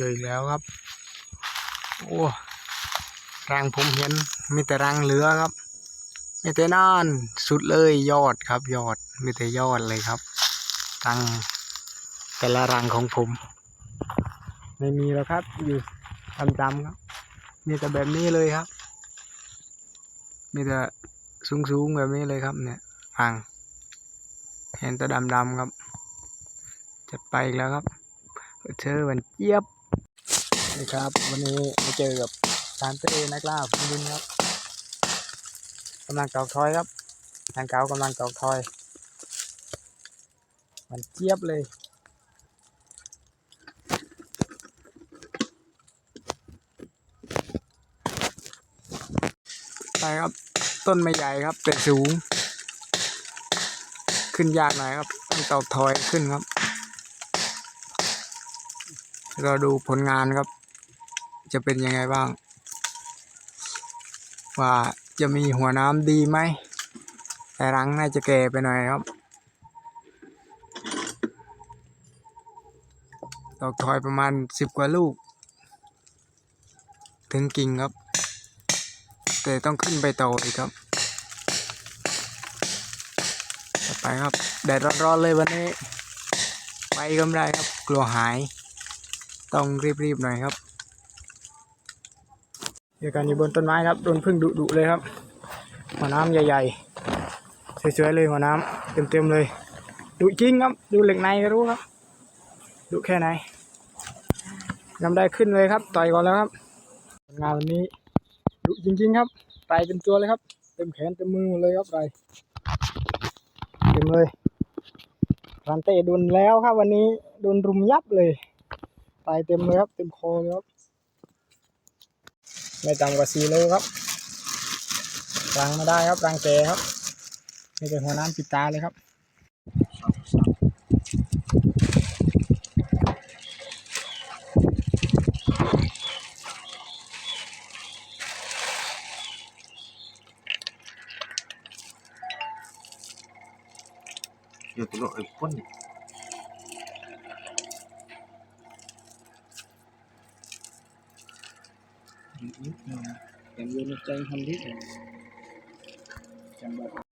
เจออีกแล้วครับ โอ้รังผมเห็นมีแต่รังเหลือครับมีแต่นานสุดเลยยอดครับ ยอดมีแต่ยอดเลยครับรังแต่ละรังของผม ไม่มีแล้วครับ อยู่ดำๆครับ มีแต่แบบนี้เลยครับ มีแต่สูงๆแบบนี้เลยครับ เนี่ยรังเห็นแต่ดำๆครับจัดไปแล้วครับเชอวันเจี๊ยบ นี่ครับ วันนี้มาเจอกับซานเต้นักล่าพื้นดินครับกำลังตอกทอยครับทางเก่ากำลังตอกทอย มันเจี๊ยบเลยไปครับต้นไม่ใหญ่ครับ แต่สูง ขึ้นยากหน่อยครับต้องตอกทอยขึ้นครับเราดูผลงานครับ จะเป็นยังไงบ้าง ว่าจะมีหัวน้ำดีไหม แต่รังน่าจะแก่ไปหน่อยครับดอกทอยประมาณสิบกว่าลูก ถึงกิ่งครับ แต่ต้องขึ้นไปต่ออีกครับ ต่อไปครับ แดดร้อนๆเลยวันนี้ ไปก็ไม่ได้ครับ กลัวหาย ต้องรีบๆหน่อยครับ เดียวกันอยู่บนต้นไม้ครับโดนพึ่งดุๆเลยครับ หัวน้ำใหญ่ๆสวยๆเลยหัวน้ำเต็มๆเลยดุจริงครับ ดูเหล็กในก็รู้ครับดุแค่ไหนนำได้ขึ้นเลยครับ ต่อยก่อนแล้วครับผลงานวันนี้ดุจริง ๆ ครับไตเต็มตัวเลยครับ เต็มแขนเต็มมือหมดเลยครับไตเต็มเลยรันเต้โดนแล้วครับ วันนี้โดนรุมยับเลยไตเต็มเลยครับ เต็มคอเลยครับ ไม่ต่ำกว่าสี่โลครับรังไม่ได้ครับรังแกครับมีแต่หัวน้ำปิดตาเลยครับอยู่ตัวไอ้พ่นแต่เย็น ใจทำที่จังแบบ